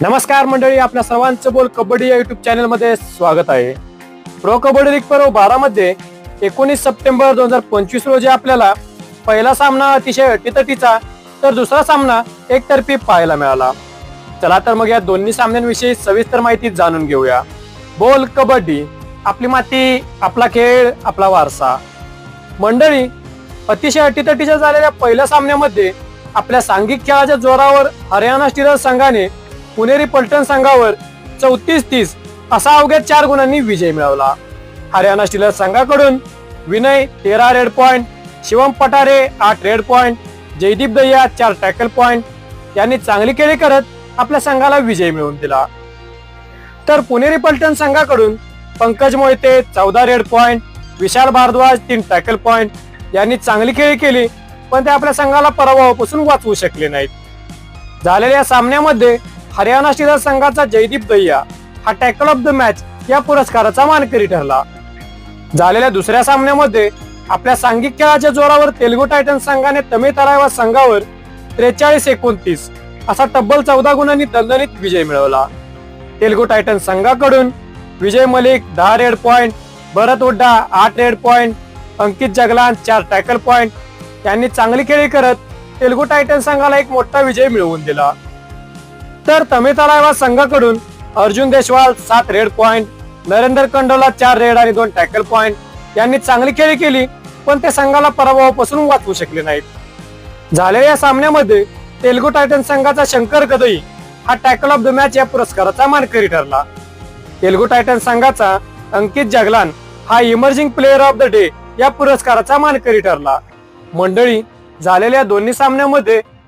नमस्कार मंडळी आपल्या सर्वांचं बोल कबड्डी या युट्यूब चॅनलमध्ये स्वागत आहे. प्रो कबड्डी लीग पर्व बारा मध्ये एकोणीस सप्टेंबर दोन हजार पंचवीस रोजी आपल्याला पहिला सामना अतिशय अटीतटीचा तर दुसरा सामना एकतर्फी पाहायला मिळाला. चला तर मग या दोन्ही सामन्यांविषयी सविस्तर माहिती जाणून घेऊया. बोल कबड्डी आपली माती आपला खेळ आपला वारसा. मंडळी अतिशय अटीतटीच्या झालेल्या पहिल्या सामन्यामध्ये आपल्या सांघिक खेळाच्या जोरावर हरियाणा स्टीलर्स संघाने पुणेरी पलटण संघावर चौतीस तीस असा अवघ्या चार गुणांनी विजय मिळवला. हरियाणा स्टीलर्स संघाकडून विनय तेरा रेड पॉइंट शिवम पटारे आठ रेड पॉइंट जयदीप दय्या चार टॅकल पॉइंट यांनी चांगली खेळी करत आपल्या संघाला विजय मिळवून दिला. तर पुणेरी पलटण संघाकडून पंकज मोहिते चौदा रेड पॉइंट विशाल भारद्वाज तीन टॅकल पॉइंट यांनी चांगली खेळी केली पण ते आपल्या संघाला पराभवापासून वाचवू शकले नाहीत. झालेल्या सामन्यामध्ये हरियाणा स्टीलर्स संघाचा जयदीप दह्या हा टॅकल ऑफ द मॅच या पुरस्काराचा मानकरी ठरला. झालेल्या दुसऱ्या सामन्यामध्ये आपल्या सांघिक खेळाच्या जोरावर तेलुगू टायटन्स संघाने तमिळ तरायवा संघावर त्रेचाळीस एकोणतीस असा तब्बल चौदा गुणांनी दणदणीत विजय मिळवला. तेलुगू टायटन्स संघाकडून विजय मलिक दहा रेड पॉइंट भरत हुड्डा आठ रेड पॉइंट अंकित जगलान चार टॅकल पॉइंट यांनी चांगली खेळी करत तेलुगू टायटन्स संघाला एक मोठा विजय मिळवून दिला. तर तमिळ संघाकडून अर्जुन देशवाल सात रेड पॉइंट नरेंद्र कंडोला चार रेड आणि दोन टॅकल पॉइंट. यांनी चांगली खेळी केली पण ते संघाला पराभवापासून वाचवू शकले नाहीत. झालेल्या सामन्यामध्ये तेलगू टायटन संघाचा शंकर गदई हा टॅकल ऑफ द मॅच या पुरस्काराचा मानकरी ठरला. तेलुगू टायटन संघाचा अंकित जगलान हा emerging player of the day या पुरस्काराचा मानकरी ठरला. मंडळी झालेल्या दोन्ही सामन्यामध्ये